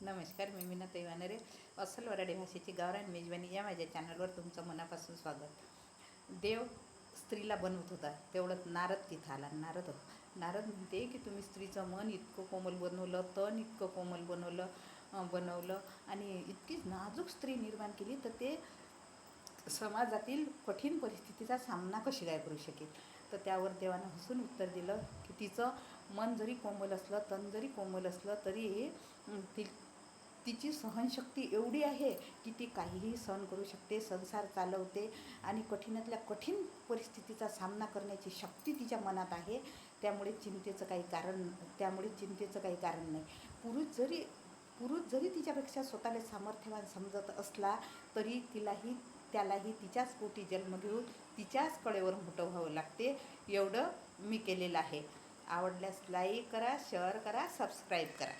नमस्कार मी मीना तैवानरे अस्सल वराडी भाषेची गावरान मेजवानी या माझ्या चॅनलवर तुमचं मनापासून स्वागत. देव स्त्रीला बनवत होता. तेवढंच नारद तिथं आला. नारद नारद म्हणते की तुम्ही स्त्रीचं मन इतकं कोमल बनवलं तन इतकं कोमल बनवलं बनवलं आणि इतकीच नाजूक स्त्री निर्माण केली तर ते समाजातील कठीण परिस्थितीचा सामना कशी काय करू शकेल? तर त्यावर देवानं हसून उत्तर दिलं की तिचं मन जरी कोमल असलं तन जरी कोमल असलं तरी हे ती तिची सहनशक्ती एवढी आहे की ती काहीही सहन करू शकते संसार चालवते आणि कठीणातल्या कठीण परिस्थितीचा सामना करण्याची शक्ती तिच्या मनात आहे. त्यामुळे चिंतेचं काही कारण त्यामुळे चिंतेचं काही कारण नाही. पुरुष जरी पुरुष जरी तिच्यापेक्षा स्वतःला सामर्थ्यवान समजत असला तरी तिलाही त्यालाही तिच्याच पोटी जन्म घेऊन तिच्याच कडेवर मोठं व्हावं लागते. एवढं मी केलेलं आहे. आवडल्यास लाईक करा शेअर करा सबस्क्राईब करा.